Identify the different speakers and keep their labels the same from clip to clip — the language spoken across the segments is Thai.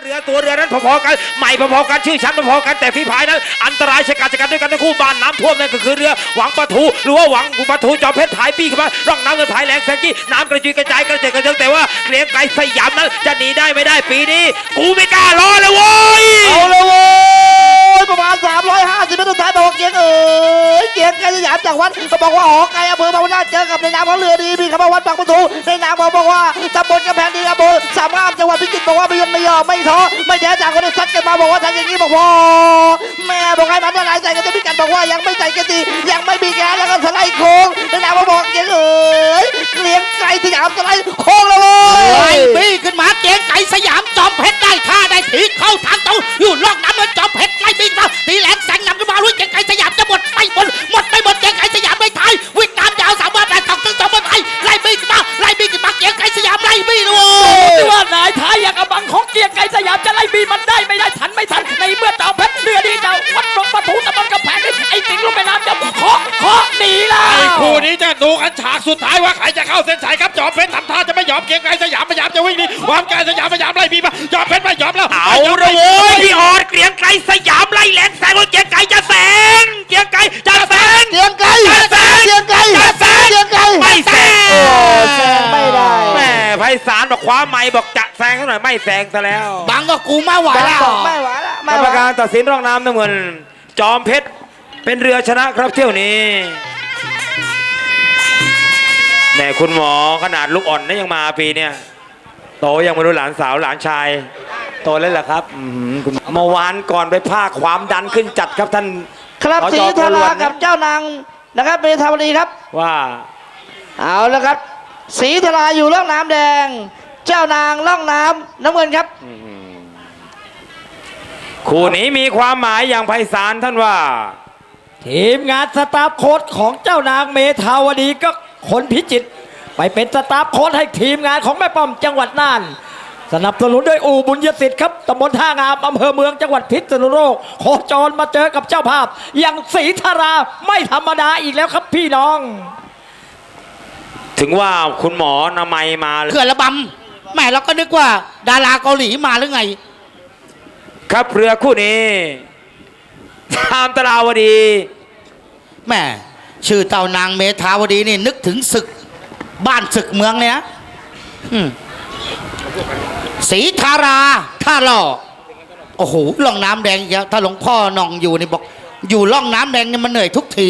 Speaker 1: เรือตัวเรือนั้นพอๆกันใหม่พอๆกันชื่อชั้นพอๆกันแต่ฝีพายนั้นอันตรายชะกาจชะกันด้วยกันทั้งคู่บานน้ำท่วมนั่นก็คือเรือหวังปะทูหรือว่าหวังปะทูจอมเพชรพายปีเข้ามาร่องน้ำเงินพายแรงแซงกี้น้ำกระจุยกระจายกระเจิดกระเจิงแต่ว่าเกรียงไกรสยามนั้นจะหนีได้ไม่ได้ปีนี้ กูไม่กล้ารอเลยโว้ย
Speaker 2: เอาเลยโว้ย ประมาณ 350เมตรสุดท้ายบอกเกียงเอ๋ยเกียงไกรสยามจากวัดก็บอกว่าหอไกลอำเภอบางวัดเจอกับในนามของเรือดีมีคำว่าวัดบางประตูในนามของบอกว่าตำบลกำแพงดีอำเภอสามงามจังหวัดพิจิตรบอกว่าไม่ยอมไม่ยอมไม่ท้อไม่แท้จากคนที่ซัดกันมาบอกว่าทำอย่างนี้บอกว่าแม่บอกให้มันละลายใจกันแต่พิกันบอกว่ายังไม่ใจกันดียังไม่มีแกนแล้วก็สไลด์โค้งในนามของบอกเกียงเอ๋ยเกียงไกรสยามสไลด์โค้งแล้วเว้
Speaker 3: ไล่
Speaker 2: ย
Speaker 3: บี้ขึ้นมาเกียงไก่สยามจอมเพชรได้ท่าได้ถีเข้าทางตรงอยู่ลองน้ำมันจอมเพชร ไล่บี้มาตีแหลมแสงนำขึ้นมาลุยเกียงไก่สยามจะหมดไม่หมดหมดไม่หมดเกียงไก่สยามไม่ท้ายวิ่งตามยาวสามวันแปดสองถึงสองวันไทยไล่บี้ขึ้นมาไล่บี้ขึ้นมาเกียงไก่สยามไล่บี้ด้วย
Speaker 4: ที่ว่านายท้ายอย่างอบังของเกียงไกรสยามจะไล่บีมันได้ไม่ได้ทันไม่ทันในเมื่อจอมเพชรเรือดีจะวัดลงประตูตะบนกำแพงนี่ไอ้สิงห์ลงไปน้ำจะเคาะเคาะหนีแล้ว
Speaker 5: ไอ้คู่นี้จะดูกันฉากสุดท้ายว่าใครจะเข้าเส้นชัยครับจอมเพชรทำท่าจะไม่ย อมเกียงไกรสยามพยายามจะวิ่งหนีความกายสยามพยายามไล่บีมาจอมเพชรไม่ยอมแล้ว
Speaker 1: เอาละโว้ยพี่ออดเกรียงไกรสยามไล่แหลงแซงรถเกรียงไกรจะแซงเกรียงไกรจะแซง
Speaker 2: เกียงไกรเกียงไกร
Speaker 1: จะแซง
Speaker 2: เกียงไกร
Speaker 1: ไม่แซง
Speaker 2: โอ้แซงไม่ได้
Speaker 1: แม่ไพศาลบอกคว้าไม้บอกจะแซงซะหน่อยไม่แซงซะแล้ว
Speaker 3: บังก็กูไม่ไหว
Speaker 2: ไม่
Speaker 3: แล้ว
Speaker 2: ไม่ไหวแล้ว
Speaker 1: ก
Speaker 2: ไม่
Speaker 1: รร
Speaker 2: ไห
Speaker 1: ม
Speaker 2: ว
Speaker 1: การตัดสินร่องน้ำน้ำเงิน จอมเพชรเป็นเรือชนะครับเที่ยวนี้ แน่คุณหมอขนาดลูกอ่อนนะยังมาปีเนี่ย โตยังไม่รู้หลานสาวหลานชาย โตแล้วเหรอครับอื้อหือคุณเมื่อวานก่อนไปภาคความดันขึ้นจัดครับท่าน
Speaker 2: ครับ
Speaker 1: ขอ
Speaker 2: สี
Speaker 1: จอ
Speaker 2: ธา
Speaker 1: ตัวล้
Speaker 2: รา
Speaker 1: วนนะ
Speaker 2: กับเจ้านางนะครับเมธาวดีครับ
Speaker 1: ว่า
Speaker 2: เอาแล้วครับสีธาราอยู่ล่องน้ำแดง เจ้านางล่องน้ำน้ำเงินครับ
Speaker 1: คู่นี้มีความหมายอย่างไพศาลท่านว่า
Speaker 4: ทีมงานสตาฟโค้ดของเจ้านางเมธาวดีก็ คนพิจิตรไปเป็นสตาฟโค้ดให้ทีมงานของแม่ป้อมจังหวัดน่าน สนับสนุนโดยอู่บุญยสิทธิ์ครับตำบลท่างามอำเภอเมืองจังหวัดพิษณุโลกโคจรมาเจอกับเจ้าภาพ อย่างศรีธาราไม่ธรรมดาอีกแล้วครับพี่น้อง
Speaker 1: ถึงว่าคุณหมอนามัยมาเลย
Speaker 3: เขื่อนระบำแหม่เราก็นึกว่า ดาราเกาหลีมาหรือไง
Speaker 1: ครับเรือคู่นี้ ตามตราวดี
Speaker 3: แหม่ ชื่อเต่านางเมธาวดีนี่นึกถึงศึกบ้านศึกเมืองเลยนะอืมศรีธาราท่าล่อโอ้โหล่องน้ำแดงเยอะถ้าหลวงพ่อน่องอยู่นี่บอก อยู่ล่องน้ำแดงเนี่ยมันเหนื่อยทุกที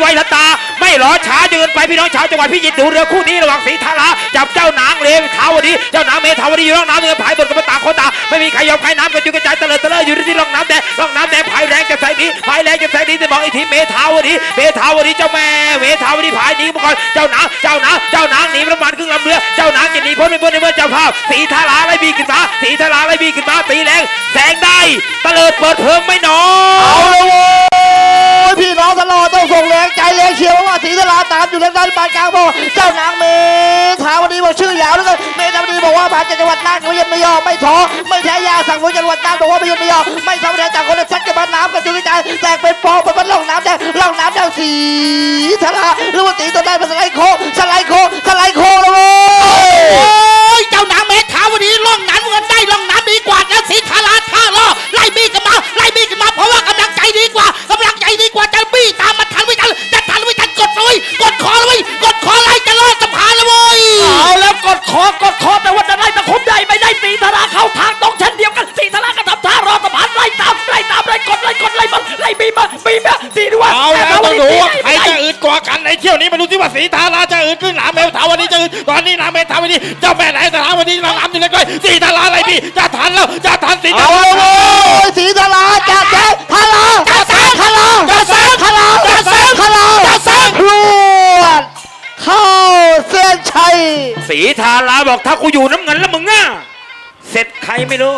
Speaker 1: ไวทันตา ไม่รอช้าเดินไปพี่น้องชาวจังหวัดพิจิตรดูเรือคู่นี้ระหว่างศรีธาราจับเจ้านางเลวทาวดีเจ้านางเมธาวดีอยู่ร่องน้ำเงินผายบนกับตาคนตาไม่มีใครยอมใครน้ำกันจุกกระจายเตลิดเตลิดอยู่ที่ร่องน้ำแดงร่องน้ำแดงผายแรงจะใส่ดีผายแรงจะใส่ดีจะบอกอีกทีเมธาวดีเมธาวดีเจ้าแม่เมธาวดีผายหนีมาก่อนเจ้านางเจ้านางเจ้านางหนีประมาณครึ่งลำเรือเจ้านางจะหนีพ้นไปพ้นในเมื่อเจ้าภาพศรีธาราไล่บีขึ้นมาศรีธาราไล่บีขึ้นมาตีแรงแสงได้เตลิดเปิดเพิงไม่หนอ
Speaker 2: เอาเลยโว้ยพี่น้องตลอดต้องส่งแรงใจแรงเชียร์เพราะว่าสีธาราตามอยู่ทางด้านปานกลางบอกเจ้านางเมธาวดีบอกชื่อยาวแล้วกันเมธาวดีบอกว่าผ่านจังหวัดน่านก็ยังไม่ยอมไม่ท้อไม่แท้ยาสั่งของจังหวัดน่านบอกว่าไม่ยอมไม่ยอมไม่ทำแท้จากคนละซัดกับบ้านน้ำกับจุกใจแตกเป็นฟองเป็นล่องน้ำแดงล่องน้ำแดงสีธาราหรือว่าตีตัวได้เป็นสไลโคสไลโคสไลโคแล้วเว้
Speaker 3: โอ้
Speaker 2: ย
Speaker 3: ยเจ้านางามเม
Speaker 4: ธาวดี
Speaker 5: เจ้าแม่ไหนธาวดีน้องน้ำอยู่เลยสีธาราอะไรพี่จะทันแล้วจะทันสีธา
Speaker 2: เอา
Speaker 5: รา
Speaker 2: เลยโว้ยสีธาราจัดแจ้งธารา
Speaker 3: จะแซง
Speaker 2: ธารา
Speaker 3: จะแซง
Speaker 2: ธารา
Speaker 3: จะแซง
Speaker 2: ธารา
Speaker 3: จะแซง
Speaker 2: รวดเข้าเส้นชัย
Speaker 1: สีทาราบอกถ้ากูอยู่น้ำเงินแล้วมึงอะเสร็จใครไม่รู้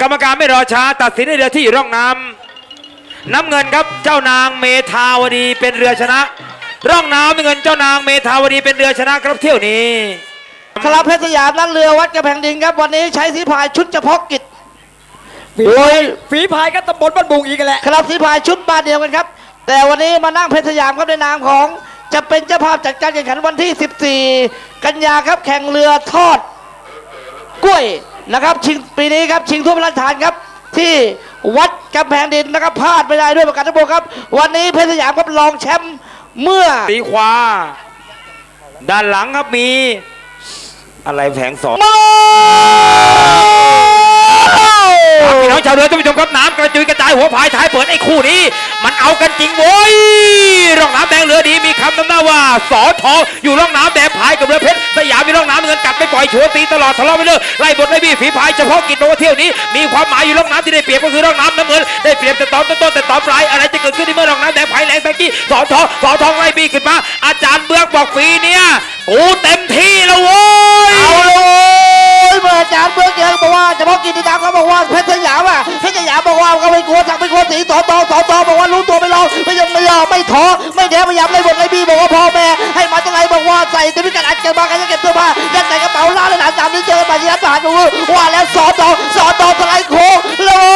Speaker 1: กรรมการไม่รอช้าตัดสินในเรือที่อยู่ร่องน้ำน้ำเงินครับเจ้านางเมธาวดีเป็นเรือชนะ ร่องน้ำเงินเจ้านางเมธาวดีเป็นเรือชนะครับเที่ยวนี้
Speaker 2: คลับเพชรสยามนั่นเรือวัดกระแพงดินครับ วันนี้ใช้สีพายชุดเฉพาะกิจ
Speaker 4: ฝีพายฝีพายก็ตำบลบ้านบุงอีกแหละ
Speaker 2: คลับสีพายชุดบ้านเดียวกันครับ แต่วันนี้มานั่งเพชรสยามครับในนามของจะเป็นเจ้าภาพจัดการแข่งขันวันที่ 14 กันยาครับแข่งเรือทอด กล้วยนะครับ ชิงปีนี้ครับชิงถ้วยพระราชทานครับ ที่วัดกำแพงดินนะครับพลาดไม่ได้ด้วยประกาศทั้งปวงครับ วันนี้เพชรสยามครับรองแชมป์เมื่อ
Speaker 1: ตีขวาด้านหลังครับมี อะไรแผงสอนครับพี่น้องชาวเรือท่านผู้ชมครับน้ำกระจุยกระจายหัวพายท้ายเปิดไอ้คู่นี้ มันเอากันจริงโว้ยรองน้ำแดงเรือ ดีมีคำนำหน้าว่าสอทองอยู่ร่องน้ำแดงพายกับเรือเพชรสยามมีร่องน้ำเงินกัดไม่ปล่อยชัวตีตลอดทะเลาะไปเลยไล่บทไล่บี้ฝีพายเฉพาะกิจโนเที่ยวนี้มีความหมายอยู่ร่องน้ำที่ได้เปรียบก็คือร่องน้ำน้ำเงินได้เปรียบแต่ตอนต้นแต่ตอนปลายอะไรจะเกิดขึ้นในเมื่อร่องน้ำแดงพายแรงแบงกี้สอทองสอทองไล่บี้ขึ้นมาอาจารย์เบื้อกบอกปีเนี้ยกูเต็มที่แล้วโว้ย
Speaker 2: เอาเลยเมื่ออาจารย์เบื้องเกียงบอกว่าเฉพาะกิจดังเขาบอกว่าเพชรสยามอะเพชรสยามบอกว่าก็ไม่กลัวสั่งไม่กลัวสีสอตอสอตอบอกว่ารู้ตัวไม่รอไม่ยังไม่ยอมไม่ท้อไม่แท้พยายามไล่บทไล่บบอกว่าพ่อแม่ให้มาจังไรบอกว่าใส่เต็มพิกัดอัดเกินมากันจะเก็บเสื้อผ้ายัดใส่กระเป๋าล่าเลยหลานสามที่เจอมาที่ร้านอาหารดูว่าแล้วสอตอสอตอสไลด์โค้งเลย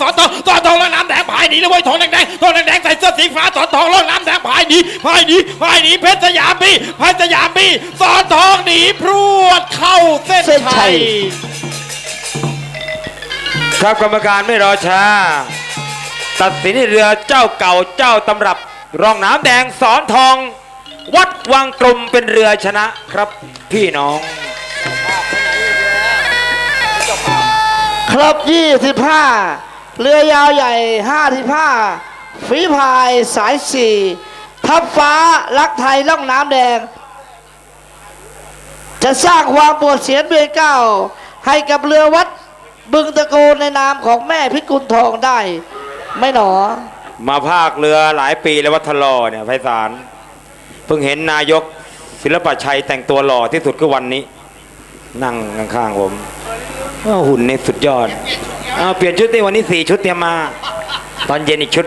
Speaker 3: สอนทองสอนทองแล้ว
Speaker 4: น้ำแดง
Speaker 5: พายหนีเลยเว้ยทองแดงๆทองแดงๆใส่เสื้อสีฟ้าสอนทองแล้วน้ำแดงพายหนีพายหนีพายหนีเพชรสยามพี่เพชรสยามพี่สอนทองหนีพรวดเข้าเส้น
Speaker 2: เส้นชั
Speaker 5: ชั
Speaker 2: ย
Speaker 5: ย
Speaker 1: ครับกรรมการไม่รอช้า ตัดสินให้เรือเจ้าเก่าเจ้าตำรับร่องน้ำแดงสอนทอง วัดวังกลมเป็นเรือชนะครับพี่น้อง
Speaker 2: ครับ 25 เรือยาวใหญ่55ฝีพายสาย4ทับฟ้ารักไทยล่องน้ำแดง จะสร้างความปวดเสียนเบียนเก้า ให้กับเรือวัดบึงตะโกนในนามของแม่พิกุลทองได้ ไม่หนอ
Speaker 1: มาภาคเรือหลายปีแล้ววัทลอเนี่ยไพศาลเพิ่งเห็นนายกศิลปชัยแต่งตัวหล่อที่สุดคือวันนี้ นั่งข้างๆผม อ้าวหุ่นนี่สุดยอดอ้าวเปลี่ยนชุดที่วันนี้สี่ชุดเตรียมมา ตอนเย็นอีกชุด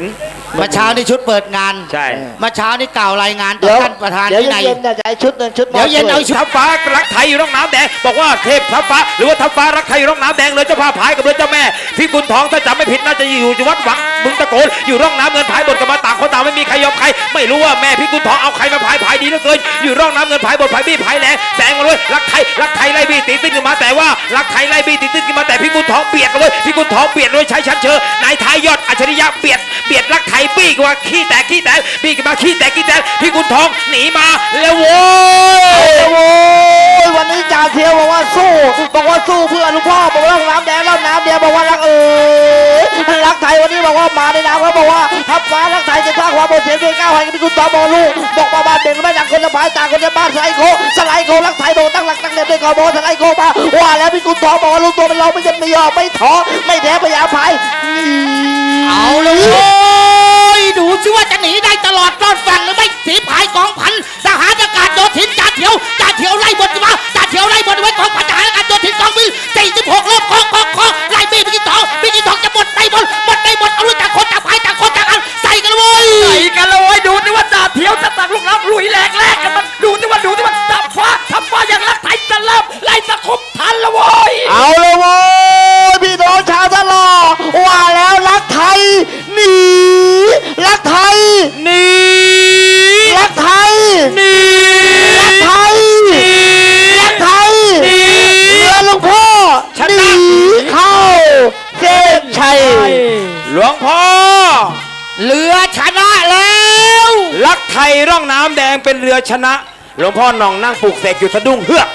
Speaker 3: เมื่อเช้านี่ชุดเปิดงาน
Speaker 1: ใช่
Speaker 3: เมื่อเช้านี่กล่าวรายงานต่
Speaker 2: เดี๋
Speaker 3: อ
Speaker 2: ยว
Speaker 3: ท่านประธาน
Speaker 2: เดี๋ยว
Speaker 3: วินัย
Speaker 2: เย็นๆเนี่ยจะให้ชุดหนึ่งชุดหม
Speaker 3: เดี๋ยวเย็น
Speaker 2: ช่
Speaker 3: เอาชุด
Speaker 1: ทัพฟ้ารักไทยอยู่ร่องน้ำแดงบอกว่าเทพทัพฟ้าหรือว่าทัพฟ้ารักไทยอยู่ร่องน้ำแดงเลยเจ้าภาพพายกับเรือเจ้าแม่พี่กุลทองถ้าจำไม่ผิดน่าจะอยู่ที่วัดหวังบึงตะโกนอยู่ร่องน้ำเงินพายบนกันมาต่างคนต่างไม่มีใครยอมใคร ไม่รู้ว่าแม่พี่กุลทองเอาใครมาพายพายดีเหลือเกินอยู่ร่องน้ำเงินพายบนพายบี้พายแรงแซงมาเลยรักไทยรักไทยไล่บี้ตีตื้นขึ้นมาแต่ว่ารักไทยไล่บี้ตีตื้นขึ้นมาแต่พี่กุลทองเบียดกันเลยพี่กุลทองเบียดโดยใช้ชั้นเชิญนายทายยอดอัจฉริยะเบียดเบียดรักไทยบี้กันมาขี้แตกขี้แตกบี้กันมาขี้แตกขี้แตกพี่กุลทองหนีมาแล้วโว้ย
Speaker 2: โอ้ยวันนี้จ่าเทียวบอกว่าสู้บอกว่าสู้เพื่อลุงพ่อบอกว่าน้ำแดงร่องน้ำแดงบอกว่ารักเออรักไทย วันนี้บอกว่ามาในนามเขาบอกว่าทับฟ้ารักไทยจะสร้างความโมเด่นเพียก้าวให้กับพี่คุณตอบอกลูกบอกมาบ้านเด่นไม่ต่างคนละพายต่างคนละบ้านสไลโคสไลโครักไทยโดตั้งหลักตั้งเด่นด้วยคอบอสไลโคมาว่าแล้วพี่คุณตอบอกว่าลูกตัวเป็นเราไม่ยันไม่ยอมไม่ท้อไม่แท้พยายามพาย
Speaker 3: เอาเลย โว้ยดูสิว่าจะหนีได้ตลอดรอดฝั่งหรือไม่สีพายกองพันทหารอากาศโดดถินจ่าเถียวจ่าเถียวไล่บทมาจ่าเถียวไล่บทไว้กองพันทหารอากาศโดดถินกองบิน46รอบเคาะเคาะเคาะไล่บี้ไปที่ทองไปที่ทองจะหมดได้หมดหมดได้หมดเอาลูกจากคนจากพายจากคนจากอันใส่กันเลย
Speaker 4: ใส่กันเลยดูสิว่าจ่าเที่ยวจะตักลูกน้ำลุยแหลกแรกกันมันดูสิว่าดูสิว่าทับฟ้าทับฟ้าอย่างรักไทยจะเริ่มไล่ตะคุบทันละเว้ย
Speaker 2: เอาลยโว้ยพี่น้องชาวทะลอว่าแล้ว รักไทยร่องน้ำ
Speaker 1: แดงเป็นเรือชนะ หลวงพ่อหน่องนั่งปลูกเสกอยู่สะดุ้งเฮือก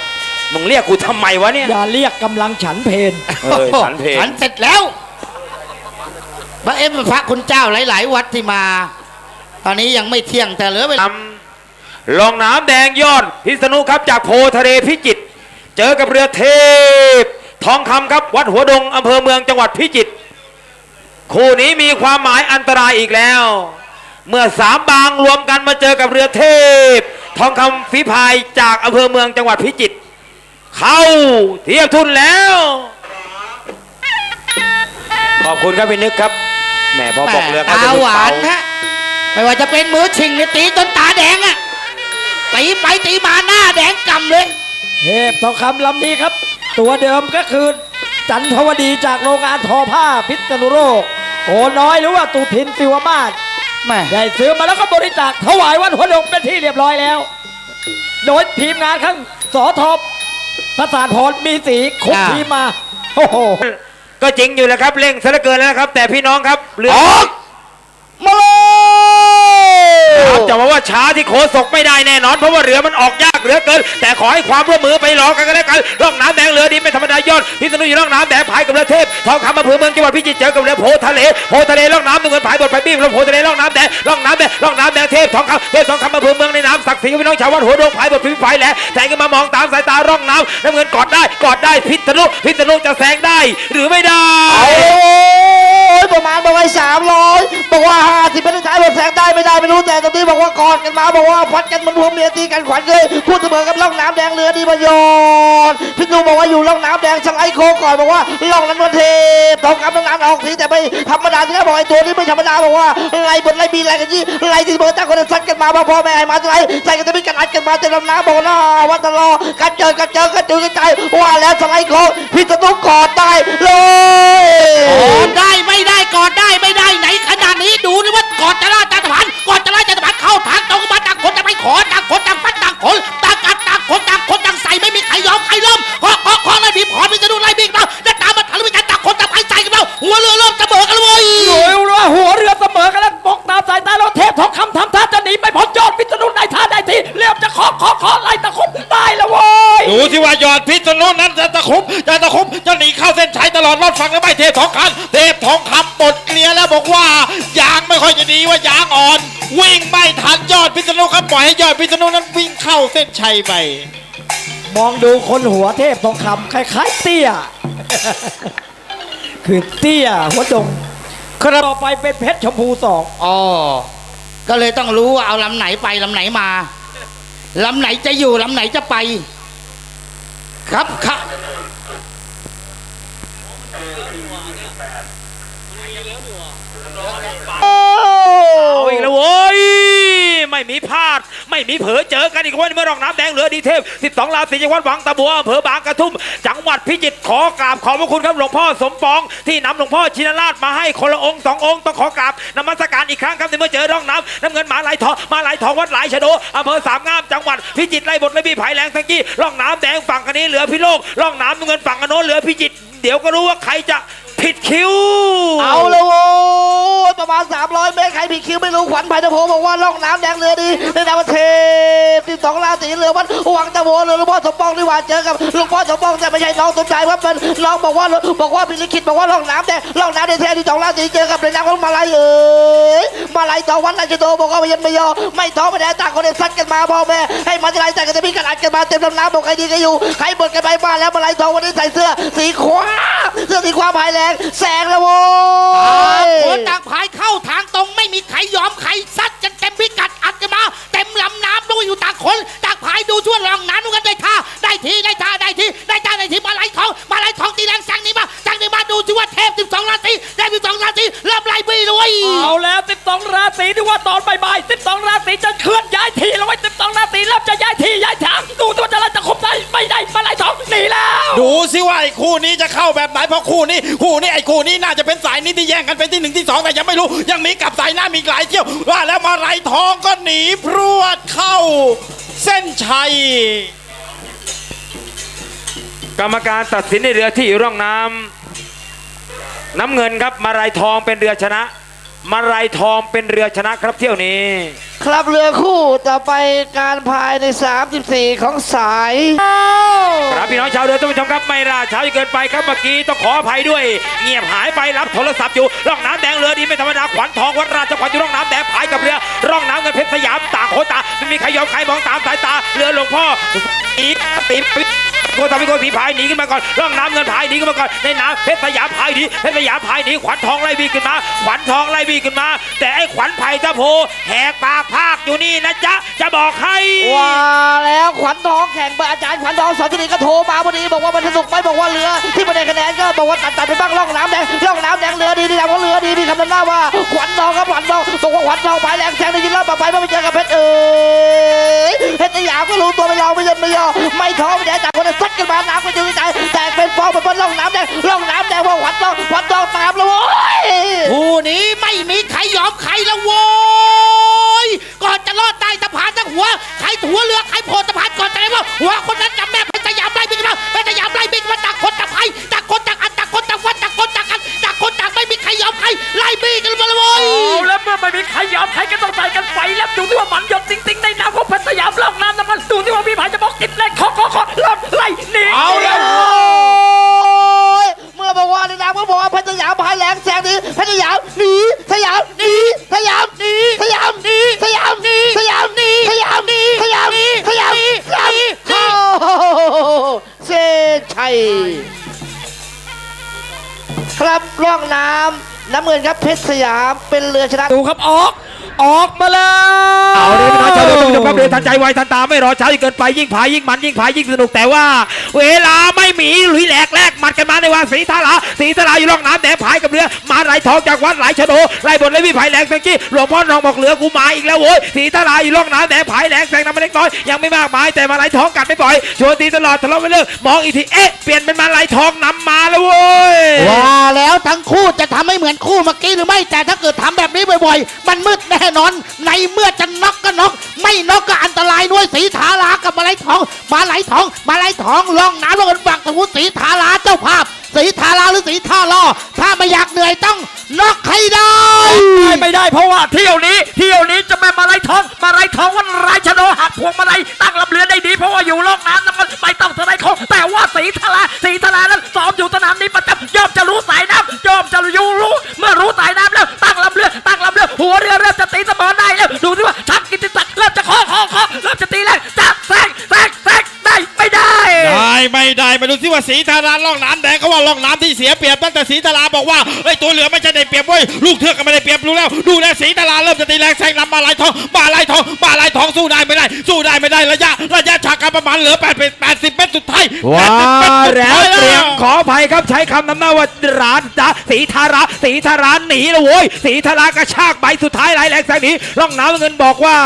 Speaker 1: มึงเรียกกูทำไมวะเนี่ย
Speaker 4: อย่าเรียกกำลังฉันเพน
Speaker 1: เออฉันเพลง
Speaker 3: ฉันเสร็จแล้วพระเอ็มพระคุณเจ้าหลาย ๆ วัดที่มา ตอนนี้ยังไม่เที่ยงแต่เหลือเวลา
Speaker 1: นำลองน้ำแดงยอดพิษณุครับจากโพทะเลพิจิตรเจอกับเรือเทพ ทองคำครับวัดหัวดงอำเภอเมืองจังหวัดพิจิตรคู่นี้มีความหมายอันตรายอีกแล้ว เมื่อสามบางรวมกันมาเจอกับเรือเทพ ทองคำฝีพายจากอำเภอเมืองจังหวัดพิจิตรเข้าเทียบทุนแล้ว ขอบคุณครับพี่นึกครับแหมพอบอกเรือเขา
Speaker 3: ตา
Speaker 1: จะ
Speaker 3: หวานฮะไม่ว่าจะเป็นมือชิงเนี่ยตีจนตาแดงอะตีไปตีมาหน้าแดงกำเลย
Speaker 4: เทพทองคำลำนี้ครับ ตัวเดิมก็คือ จันทวดีจากโรงงานทอผ้าพิษณุโลกโกน้อยหรือว่าตูทินสิวมาศ
Speaker 3: แม่
Speaker 4: ได้ซื้อมาแล้วก็บริจาคถวายวัดหัวดงเป็นที่เรียบร้อยแล้ว โดยทีมงานข้างสอทอพระสารพรมีสีคุมทีมมา โอ้โห
Speaker 1: ก็จริงอยู่แล้วครับเร่งซะเหลือเกินแล้วนะครับ แต่พี่น้องครับเรือ
Speaker 2: ออกมาเล
Speaker 1: ช้าที่โคศกไม่ได้แน่นอนเพราะว่าเรือมันออกยากเหลือเกิน แต่ขอให้ความร่วมมือไปรอกันก็แล้วกันร่องน้ำแดงเรือดีไม่ธรรมดายอดพิษณุอยู่ร่องน้ำแดงพายกับเรือเทพทองคำอำเภอเมืองจังหวัดพิจิตรเจอกับเรือโพทะเลโพทะเลร่องน้ำเงินพายบทไปบิ้งเรือโพทะเลร่องน้ำแดงร่องน้ำแดงร่องน้ำแดงเทพทองคำเทพทองคำอำเภอเมืองในน้ำศักดิ์ศรีพี่น้องชาววัดหัวดงพายบทพิมพ์ไฟแหละแทงกันมามองตามสายตาร่องน้ำน้ำเงินกอดได้กอดได้พิษณุพิษณุจะแซงได้ หรือไม่ได้
Speaker 2: ยประมาณบอกว่าสามร้อยบอกว่าห้าสิบเป็นท้ายรถแซงได้ไม่ได้ไม่รู้แต่ตรงนี้บอกว่ากอดกันมาบอกว่าพัดกันมันหัวเมียตีกันขวัญเลยพูดเสมอกับล่องน้ำแดงเรือดีประโยชน์พี่นูบอกว่าอยู่ล่องน้ำแดงสไลด์โคก่อนบอกว่าล่องนั้นวันเทพทองคำล่องน้ำออกทีแต่ไม่ธรรมดาที่แรกบอกไอ้ตัวนี้ไม่ธรรมดาบอกว่าไล่บนไล่บีไล่กันยี่ไล่ที่เบอร์ตั้งคนซัดกันมาบอกพ่อแม่ให้มาสไลด์ใส่กันจะมีกันอัดกันมาเต็มลำน้ำบอกว่าวัดตลอกันเจอกันเจอกันจือกันใจว่าแล้วสไลด์โคพี่จะต้องกอดได้เลย
Speaker 3: กอดได้ไม่ได้กอดได้ไม่ได้ไหนขนาดนี้ดูนี่ว่ากอดจะล่าจัตพันกอดจะล่าจัตพันเข้าทางตรงมาต่างคนต่างไปขอต่างคนต่างฟัดต่างคนต่างกัดต่างคนต่างคนต่างใส่ไม่มีใครยอมใครล้มขอขอขอไล่บีบขอมีจะดูไล่บีบมาจะตามมาทันไม่ทันต่างคนต่างไปใส่กันแล้วหัวเรือเริ่มเสมอกันแล้วเว้ย
Speaker 4: โอ้ยว่าหัวเรือเสมอกันแล้วปกตามสายตาเราเทพทองคำทำท่าจะหนีไม่พ้นยอดพิษณุในท่าได้ทีเรียบจะขอขอขอไล่ตะคุบตายแล้วเว้ย
Speaker 5: ดูที่ว่ายอดพิษณุ จะตะคุบจะตะคุบจะหนีเข้าเส้นชัยตลอดรอดฝั่งหรือไม่เทพทองคำเทพทองคำปลดเกลียร์แล้วบอกว่ายางไม่ค่อยจะดีว่ายางอ่อน วิ่งไม่ทันยอดพิษณุครับปล่อยให้ยอดพิษณุนั้นวิ่งเข้าเส้นชัยไป
Speaker 4: มองดูคนหัวเทพทองคำคล้ายๆเตี้ย คือเตี้ยหัวดงครับต่อไปเป็นเพชรชมพูสอง
Speaker 3: อ๋อ ก็เลยต้องรู้ว่าเอาลำไหนไปลำไหนมาลำไหนจะอยู่ลำไหนจะไป ครับครับ
Speaker 1: เอาอีกแล้วโว้ยไม่มีพลาด ไม่มีเผลอเจอกันอีกวันเมื่อรองน้ำแดงเหลือดีเทพ 12 ราศีจังหวัดวังตะบัวอำเภอบางกระทุ่ม จังหวัดพิจิตรขอกราบขอบพระคุณครับหลวงพ่อสมปอง ที่นำหลวงพ่อชินราชมาให้คนละองค์สององค์ต้องขอกราบนมัสการอีกครั้งครับในเมื่อเจอร่องน้ำน้ำเงินหมาไหลทองมาไหลทองวัดไหลชะโดอำเภอสามงามจังหวัดพิจิตรไล่บทไล่บีไผ่แรงทั้งกี้ร่องน้ำแดงฝั่งกันนี้เหลือพิโลกร่องน้ำน้ำเงินฝั่งกันโน้นเหลือพิจิตรเดี๋ยวก็รู้ว่าใครจะ ผิดคิว
Speaker 2: เอาลยโว้ยประมาณ 300 เมตรใครผิดคิวไม่รู้ขวัญไผ่ตะโพบอกว่าล่องน้ำแดงเรือดีในนามประเทศที่สองราศีเรือวัดหวังตะโพเรือหลวงพ่อสมปองนี่หว่าเจอกับหลวงพ่อสมปองแต่ไม่ใช่น้องสมชายว่าเป็นน้องบอกว่าบอกว่าพิลิขิตบอกว่าล่องน้ำแดงล่องน้ำแดงแท้ที่สองราศีเจอกับในนามของมาลายเอ๋ยมาลายสองวันราชโตบอกว่าไม่ยันไม่ยอไม่ท้อไม่แดต่างคนเดียซัดกันมาพ่อแม่ให้มาที่ไรใส่กันจะมีกันอัดกันมาเต็มลำน้ำบอกใครดีก็อยู่ใครเบิดกันไปมาแล้วมาลายทองวันนี้ใส่เสื้อสีขวาเสื้อสีขวาภายแรงแสงแล้วโว้
Speaker 3: ต่าง
Speaker 2: ย
Speaker 3: คนต่างพายเข้าทางตรงไม่มีใครยอมใครซัดกันเต็มพิกัดอัดกันมาเต็มลำน้ำด้วยอยู่ต่างคนต่างพายดูช่วงลองน้ำดูกันได้ท่าได้ทีได้ท่าได้ทีได้ท่าได้ทีมาไหลทองมาไหลทองตีแรงสั่งนี้มาสั่งนี้มาดูสิว่าเทพ12ราศีเทพ12ราศีเริ่มไล่บี้เลย
Speaker 4: เอาแล้ว 12 ราศีที่ว่าตอนบ่ายๆ12 ราศีจะเคลื่อนย้ายที่แล้วไว้12 ราศีเริ่มจะย้ายที่ย้ายทางดูตัวจะไล่จะคบได้ไม่ได้มาไหลทองหนีแล้ว
Speaker 5: ดูสิว่าไอ้คู่นี้จะเข้าแบบไหนเพราะ คู่นี้คู่นี้ไอ้คู่นี้น่าจะเป็นสายนี้ที่แย่งกันเป็นที่หนึ่งที่สองแต่ยังไม่รู้ ยังมีกับสายหน้ามีอีกหลายเที่ยวว่าแล้วมาไรทองก็หนีพรวดเข้า เส้นชัย
Speaker 1: กรรมการตัดสินในเรือที่อยู่ร่องน้ำน้ำเงินครับมาลายทองเป็นเรือชนะ มาลายทองเป็นเรือชนะครับเที่ยวนี้
Speaker 2: ครับเรือคู่จะไปการพายใน 34 ของสาย
Speaker 1: ครับพี่น้ องชาวเรือท่านผู้ชมครับไม่ล่าช้าเกินไปครับเมื่อกี้ต้องขออภัยด้วย เงียบหายไปรับโทรศัพท์อยู่ร่องน้ำแดงเรือดีไม่ธรรมดาขวัญทองวัดราชขวัญอยู่ร่องน้ำแดงพายกับเรือร่องน้ำเงินเพชรสยามต่างโคตาไม่มีใครยอมใครมองตามสายตาเรือหลวงพ่ออีกตี โกทำให้โกสีพายหนีขึ้นมาก่อนร่องน้ำเงินพายหนีขึ้นมาก่อนในน้ำเพชรสยามพายหนีเพชรสยามพายหนีขวัญทองไล่บีขึ้นมาขวัญทองไล่บีขึ้นมา แต่ไอ้ขวัญไผ่ตะโพแหกปากพากอยู่นี่นะจ๊ะจะบอกให้
Speaker 2: ว่าแล้วขวัญทองแข่งเบอร์อาจารย์ขวัญทองสอนจุนีก็โทรมาพอดีบอกว่ามันสนุกไหมบอกว่าเรือที่ไม่ได้คะแนนก็บอกว่าตัดตัดไปบ้างร่องน้ำแดงร่องน้ำแดงเรือดีดีนะว่าเรือดีมีคำนำหน้าว่าขวัญทองครับขวัญทองบอกว่าขวัญทองพายแรงแซงได้ยินแล้วมาไปไม่ไปเจอกับเพชรเอ๋ยเพชรสยามก็รู้ตัวไม่ยอมไม่ยอมไม่ยอมไม่ท้อไม่แน่จากคนนั้นซัดกันมาน้ำก็ยืนใจแตกเป็นฟองเป็นร่องน้ำแดงร่องน้ำแดงว่าขวัญทองขวัญทองตามแล้วโว้ย
Speaker 3: คู่นี้ไม่มีใครยอมใครแล้วโว้ยก่อนจะรอดใต้สะพานทั้งหัวใครหัวเรือใครโผล่สะพานก่อนจะได้ว่าหัวคนนั้นจำแม่เพชรสยามไล่บิ๊กมาเพชรสยามไล่บิ๊กมาต่างคนต่างไผ่ต่างคนต่างอันต่างคนต่างวัดต่างคนต่างกันต่างคนต่างไม่มีใครยอมใครไล่บิ๊กกันมาเลยโว้ย
Speaker 4: เอาแล้วเมื่อไม่มีใครยอมใครก็ต้อง
Speaker 2: ครับร่องน้ำน้ำเงินครับเพชรสยามเป็นเรือชนะ
Speaker 4: ดูครับออก ออกมาแล้ว
Speaker 1: เอาเลยพี่น้องชาวเรือทุกท่านครับเรือทันใจไวทันตาไม่รอช้าจนเกินไปยิ่งผายยิ่งมันยิ่งผายยิ่งสนุกแต่ว่า เวลาไม่มีหลุยแหลกแลกหมัดกันมาในวางสีทาราสีทาราอยู่ร่องน้ำแดงผายกับเรือมาไหลทองจากวัดไหลชโดไล่บนไล่วิภายแหลงสังกี้หลวงพ่อทองบอกเรือกูมาอีกแล้วโว้ยสีทาราอยู่ร่องน้ำแดงผายแหลงแซงน้ำมาเล็กน้อยยังไม่มากมายแต่มาไหลทองกัดไม่ปล่อยชวนตีตลอดทะเลาะไม่เลิกมองอีกทีเอ๊ะเปลี่ยนเป็นมาไหลทองนำมาแล้วเว้ย
Speaker 3: ว่าแล้วทั้งคู่จะทำให้เหมือนคู่เมื่อกี้หรือไม่แต่ถ้าเกิดทำแบบนี้บ่อยๆ มันมืดแน่น่นอน ในเมื่อจะน็อกก็น็อกไม่น็อกก็อันตรายด้วยสีทารากับมาไหลทอง มาไหลทอง มาไหลทองล่องน้ำลงกันบักตะวุสีทาราเจ้าภาพสีทาราหรือสีท่าล่อ
Speaker 5: ได้ไม่ได้มาดูสิว่าสีธาราล่องน้ำแดงเขาว่าล่องน้ำที่เสียเปรียบตั้งแต่สีธาราบอกว่าไอ้ยตัวเหลือไม่ใช่ได้เปรียบเว้ยลูกเทือกก็ไม่ได้เปรียบรู้แล้ว ดูแลสีธาราเริ่มจะตีแรงแซงนำมาลายทองมาลายทองมาลายทองสู้ได้ไม่ได้ สู้ได้ไม่ได้ระยะ ระยะฉากการประมาณเหลือ8เป็น80เมตรสุดท้าย
Speaker 1: ว้า
Speaker 5: 80เมตรสุด
Speaker 1: แล้ว
Speaker 5: ท้าย
Speaker 1: เตรียมขออภัยครับใช้คำนำหน้าว่าร้านจ้าสีทาราสีทาราหนีแล้วโว้ยสีทารากระชากใบสุดท้ายไหลแรงแสงหนีร่องน้ำเงินบอกว่า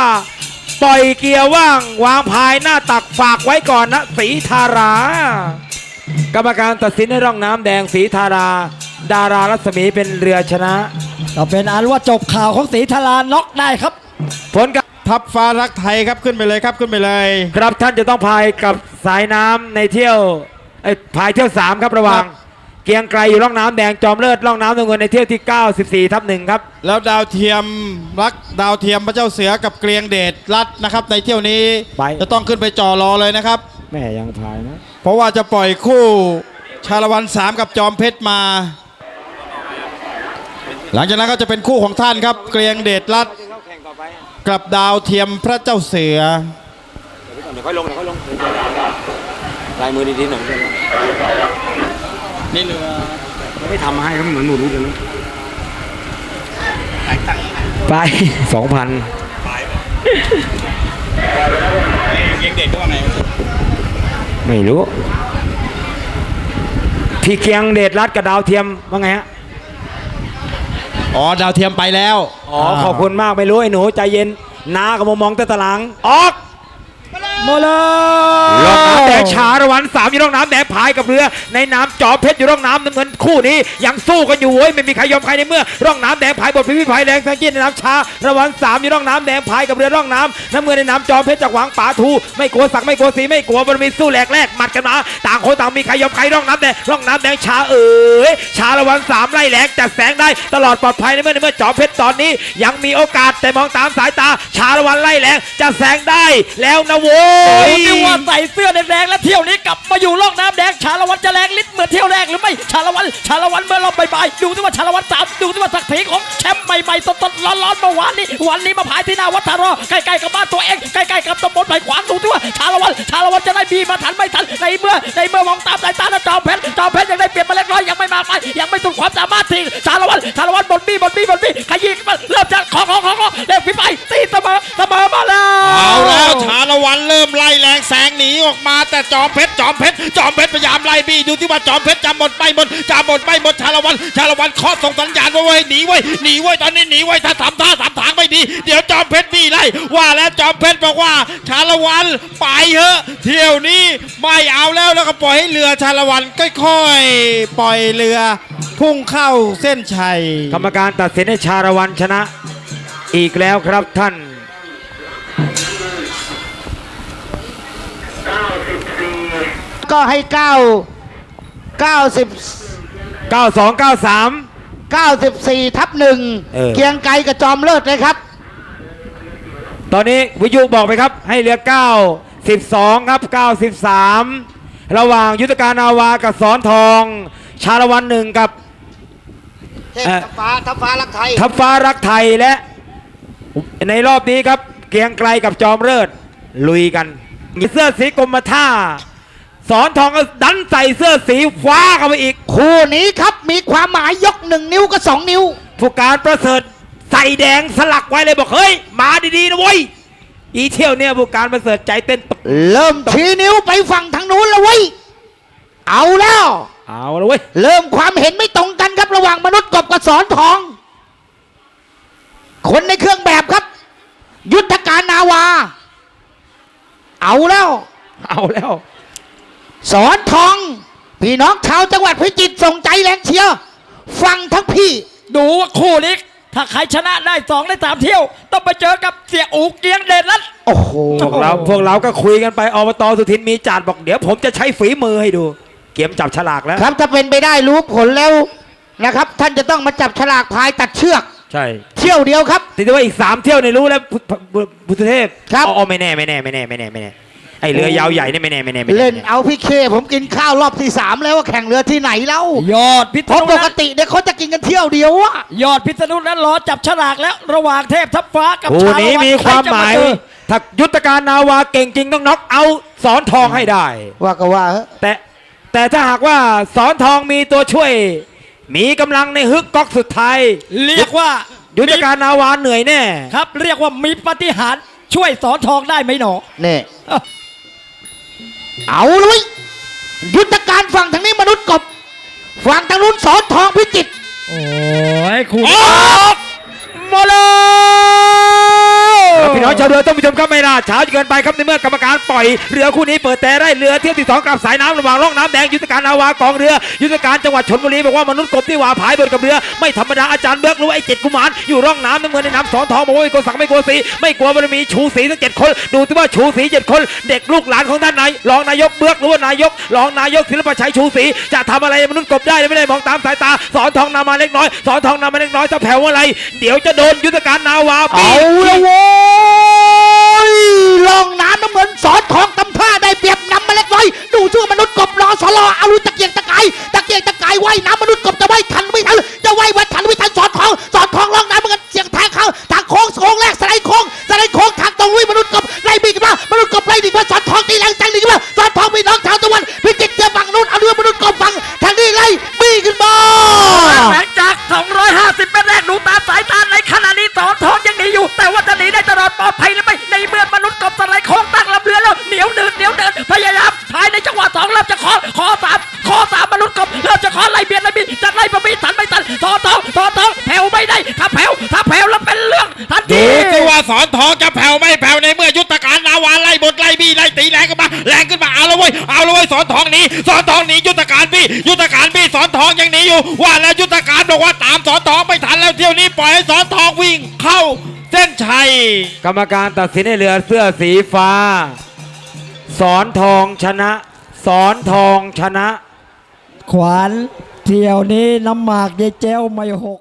Speaker 1: ปล่อยเกียร์ว่าง วางพายหน้าตักฝากไว้ก่อนนะสีทารา กรรมการตัดสินให้ร่องน้ำแดงสีทารา ดารารัศมีเป็นเรือชนะ
Speaker 4: ก็เป็นอันว่าจบข่าวของสีทลาน็อกได้ครับ
Speaker 1: ผลการ
Speaker 5: ทัพฟ้ารักไทยครับขึ้นไปเลยครับขึ้นไปเลย
Speaker 1: ครับท่านจะต้องพายกับสายน้ำในเที่ยวไอ้ยพายเที่ยวสามครับระหว่าง
Speaker 5: ครับ
Speaker 1: เกรียงไกรอยู่ร่องน้ำแดงจอมเลิศร่องน้ำน้ำเงินในเที่ยวที่94ทับหนึ่งครับ
Speaker 5: แล้วดาวเทียมรักดาวเทียมพระเจ้าเสือกับเกรียงเดชรัดนะครับ ในเที่ยวนี้
Speaker 1: ไป
Speaker 5: จะต้องขึ้นไปจ่อรอเลยนะครับ
Speaker 1: แม่ยังพายนะ
Speaker 5: เพราะว่าจะปล่อยคู่ชาละวันสามกับจอมเพชรมา หลังจากนั้นก็จะเป็นคู่ของท่านครับ เกรียงเดชรัตน์กับดาวเทียมพระเจ้าเสือ
Speaker 1: เดี๋ยวค่อยลงเดี๋ยวค่อยลงลายมือดีๆหน่อย
Speaker 5: นี่เรือ
Speaker 1: ไม่ทำให้ก็เหมือนหนูรู้เลยนะไปสองพัน
Speaker 5: เกรียงเดชว่าไง
Speaker 1: ไม่รู้ พี่เกียงเดชรัตน์กับดาวเทียมว่าไงฮะ
Speaker 5: อ๋อดาวเทียมไปแล้ว
Speaker 1: อ๋อ ขอบคุณมากไม่รู้ไอ้หนูใจเย็นน้ากับมามองแต่ตารางออก
Speaker 4: มาเลย
Speaker 1: ร่องน้ำแดงชาละวันสามอยู่ร่องน้ำแดงพายกับเรือ ในน้ำจอเพชรอยู่ร่องน้ำน้ำเงินคู่นี้ยังสู้กันอยู่เว้ยไม่มีใครยอมใครในเมื่อ ร่องน้ำแดงพายบทพิพิธภัยแดงสังเกตในน้ำชาละวันสามอยู่ร่องน้ำแดงพายกับเรือร่องน้ำน้ำเงินในน้ำจอเพชรจากหวังป่าทู ไม่กลัวสักไม่กลัวสีไม่กลัวบารมีสู้แหลกแลกหมัดกันมาต่างคนต่างมีใครยอมใครร่องน้ำแดงร่องน้ำแดงชาเอ๋ยชาละวันสามไล่แหลกจัดแสงได้ตลอดปลอดภัยในเมื่อในเมื่อจอเพชรตอนนี้ ยังมีโอกาสแต่มองตามสายตา ชาละวันไล่แหลกจะแสงได้แล้วนะโว้ยย
Speaker 4: ดูที่ว่าใส่เสื้อแดงๆและเที่ยวนี้กลับมาอยู่ล่องน้ำแดงชาละวันจะแรงลิ์เหมือนเที่ยวแรกหรือไม่ชาละวันชาละวันเมื่อเราบ่ายๆดูที่ว่าชาละวันสามดูที่ว่าสักถีของแชมป์ใหม่ๆสดๆร้อนๆเมื่อวานนี้วันนี้มาพายที่หน้าวัดทารอใกล้ๆกับบ้านตัวเองใกล้ๆกับตำบลไผ่ขวางดูที่ว่าชาละวันชาละวันจะได้บีมาทันไม่ทันในเมื่อในเมื่อมองตามสายตาแล้วจอมเพชรจอมเพชรยังได้เปรียบมาเล็กน้อยยังไม่มากไปยังไม่สุดความสามารถทิ้งชาละวันชาละวันบนบี้บนบี้บนบี้ขยี้มาเริ่มจะขอขอขอขอเร็วพี่ไป อ
Speaker 5: กมาแต่จอมเพชรจอมเพชรจอมเพชรพยายามไล่บี้ดูที่ว่าจอมเพชรจะหมดไม่หมดจะหมดไม่หมดชาละวันชาละวันเคาะส่งสัญญาณว่าเว้หนีไว้หนีไว้ตอนนี้หนีไว้ถ้าทำท่าทำทางไม่ดี เดี๋ยวจอมเพชรบี้ไล่ว่าแล้วจอมเพชรบอกว่าชาละวันไปเถอะเที่ยวนี้ไม่เอาแล้วแล้วก็ปล่อยให้เรือชาละวันค่อยๆปล่อยเรือ พุ่งเข้าเส้นชัย
Speaker 1: กรรมการตัดสินให้ชาละวันชนะ อีกแล้วครับท่าน
Speaker 3: ก็ให้เก้าเก้าสิบ
Speaker 1: 92 93
Speaker 3: 94 ทับหนึ่ง
Speaker 1: เออ
Speaker 3: เกียงไกรกับจอมเลิศเลยครับ
Speaker 1: ตอนนี้วิทยุบอกไปครับ ให้เรือ 9 12 ครับ 93 ระหว่างยุทธการนาวากับสอนทอง ชาละวันหนึ่งกับ
Speaker 3: เทพ
Speaker 1: เอ่อ
Speaker 3: ทัพฟ้าทัพฟ้ารักไทย
Speaker 1: ทัพฟ้ารักไทยและ ในรอบนี้ครับ เกรียงไกลกับจอมเลิศลุยกันมีเสื้อสีกรมท่า สอนทองก็ดันใส่เสื้อสีฟ้าเข้าไปอีก
Speaker 3: คู่นี้ครับมีความหมายยกหนึ่งนิ้วกับสองนิ้ว
Speaker 1: ผู้การประเสริฐใส่แดงสลักไว้เลยบอกเฮ้ยมาดีๆนะเว้ยอีเที่ยวเนี่ยผู้การประเสริฐใจเต้นตก
Speaker 3: เริ่มชี้นิ้วไปฝั่งทางนู้นแล้วเว้ยเอาแล้ว
Speaker 1: เอาละเว้ย
Speaker 3: เริ่มความเห็นไม่ตรงกันครับระหว่างมนุษย์กบกับสอนทอง คนในเครื่องแบบครับ ยุทธการนาวา เอาแล้ว
Speaker 1: เอาแล้ว
Speaker 3: สอนทอง พี่น้องชาวจังหวัดพิจิตรส่งใจแรงเชียร์ฟังทั้งพี่
Speaker 4: ดูว่าคู่นี้ถ้าใครชนะได้สองได้สามเที่ยว ต้องไปเจอกับเสียอูเกียงเดชรัตน์
Speaker 3: โอ้โห
Speaker 1: พวกเราพวกเราก็คุยกันไปอบตสุทินมีจัดบอกเดี๋ยวผมจะใช้ฝีมือให้ดู เกมจับฉลากแล้ว
Speaker 3: ครับถ้าเป็นไปได้รู้ผลแล้วนะครับ ท่านจะต้องมาจับฉลากพายตัดเชือก
Speaker 1: ใช่
Speaker 3: เที่ยวเดียวครับ
Speaker 1: ทีนี้ว่าอีกสามเที่ยวเนี่ยรู้แล้วพุพุพุพุทธเทพ
Speaker 3: ครับ
Speaker 1: อ๋อไม่แน่ไม่แน่ไม่แน่ไม่แน่ไม่แน่ ไอเรือยาวใหญ่เนี่ยไม่แน่ไม่แน่ไม่แน่
Speaker 3: เล่นเอาพี่เคผมกินข้าวรอบที่สามแล้วว่าแข่งเรือที่ไหนแล้ว
Speaker 4: ยอดพิ
Speaker 3: เพ
Speaker 4: ษ
Speaker 3: ราะ
Speaker 4: ณุ
Speaker 3: ปก
Speaker 4: นั้น
Speaker 3: ติเนี่ยเขาจะกินกันเที่ยวเดียวอะ
Speaker 4: ยอดพิษณุนั้นรอจับฉลากแล้ว ระหว่างเทพทัพฟ้ากับ
Speaker 1: คู่
Speaker 4: ชาละ
Speaker 1: นี้
Speaker 4: วัน
Speaker 1: มีความ
Speaker 4: ใรจะ
Speaker 1: หมาย
Speaker 4: เจอ
Speaker 1: ถ้ายุทธการนาวาเก่งจริงต้องน็อกเอาท์สอนทองให้ได้
Speaker 3: ว่าก็ว่าเถอะ
Speaker 1: แต่แต่ถ้าหากว่าสอนทองมีตัวช่วย มีกำลังในฮึกก๊อกสุดท้าย
Speaker 4: เรียกว่า
Speaker 1: ยุทธการนาวาเหนื่อยแน่
Speaker 4: ครับ เรียกว่ามีปาฏิหารย์ช่วยสอนทองได้ไหมหนอ
Speaker 3: นี่
Speaker 4: เอ้า
Speaker 3: เอาเลยยุทธการฝั่งทางนี้มนุษย์กบฝั่งทางนู้นสอนทองพิจิตร
Speaker 4: โอ้ยคู่
Speaker 1: อ
Speaker 4: นี้
Speaker 1: อกมาแล้ว พี่น้องชาวเรือต้องผู้ชมครับไม่น่าช้าเกินไปครับในเมื่อกรรมการปล่อยเรือคู่นี้เปิดแต่ได้เรือเที่ยวที่สองกลับสายน้ำระหว่างร่องน้ำแดงยุทธการนาวากองเรือ ยุทธการจังหวัดชนบุรีบอกว่ามนุษย์กบที่ว่าผายบนกับเรือ ไม่ธรรมดาอาจารย์เบิกหรือว่าไอ้เจ็ดกุมารอยู่ร่องน้ำน้ำเงินในน้ำสอนทองบอกว่าไม่กลัวสังไม่กลัวสีไม่กลัวบารมีชูสีทั้งเจ็ดคน ดูที่ว่าชูสีเจ็ดคน เด็กลูกหลานของท่านนายรองนายกเบิกหรือว่านายกรองนายกศิลปชัยชูศรีจะทำอะไรมนุษย์กบได้ไม่ได้มองตามสายตาสอนทองนำมาเล็กน้อยสอนทองนำมาเล็กน้อยถ้าแผ่วอะไร เดี๋ยวจะโดนยุทธการนาวาปี
Speaker 3: เอาละโว้ยลองน้ำน้ำเงินสอนทองตำท่าได้เปรียบนำมาเล็กน้อย ดูชื่อมนุษย์กบรอสลออาลุยตะเกียงตะกายตะเกียงตะกายว่ายน้ำมนุษย์กบจะว่ายทันไม่ทันจะว่ายวันทันไม่ทันสอนทองสอนทองลองน้ำเหมือนเสียงทางเข้าทางโค้งโค้งแรกสไลด์โค้งสไลด์โค้งทางตรงลุยมนุษย์กบไล่บีกันมามนุษย์กบไล่ดีกว่าสอนทองตีแรงจังดีกว่าสอนทองมีน้องชาวตะวันพิจิตรเจอฝั่งนู้นเอาเรือมนุษย์กบฝั่งทางนี้ไล่บีขึ้นมา
Speaker 4: หลังจาก 250 เมตรแรกดูตามสายตา ภัยหรือไม่ในเมื่อมนุษย์กบสไลด์โค้งตั้งลำเรือแล้วเหนียวเดินเหนียวเดินพยายามภายในจังหวะสองเริ่มจะขอขอสามขอสามมนุษย์กบเริ่มจะขอไล่เบียดไล่บียดจะไล่ประมีทันไม่ทันสอนทองสอนทองแผ่วไม่ได้ถ้าแผ่วถ้าแผ่วแล้วเป็นเรื่องทัน
Speaker 5: ดู
Speaker 4: ที
Speaker 5: สิว่าสอนทองจะแผ่วไม่แผ่วในเมื่อยุทธการนาวาไล่บทไล่บี้ไล่ตีแรงขึ้นมาแรงขึ้นมาเอาละเว้ยเอาละเว้ยสอนทองหนีสอนทองหนียุทธการบี้ยุทธการบี้สอนทองยังหนีอยู่ว่าแล้วยุทธการบอกว่าตามสอนทองไม่ทันแล้วเที่ยวนี้ปล่อยให้สอนทองวิ่งเข้า เส้นชัย
Speaker 1: กรรมการตัดสินให้เรือเสื้อสีฟ้า สอนทองชนะ สอนทองชนะ
Speaker 4: ขวานเที่ยวนี้น้ำหมากยายเจ้วไม่หก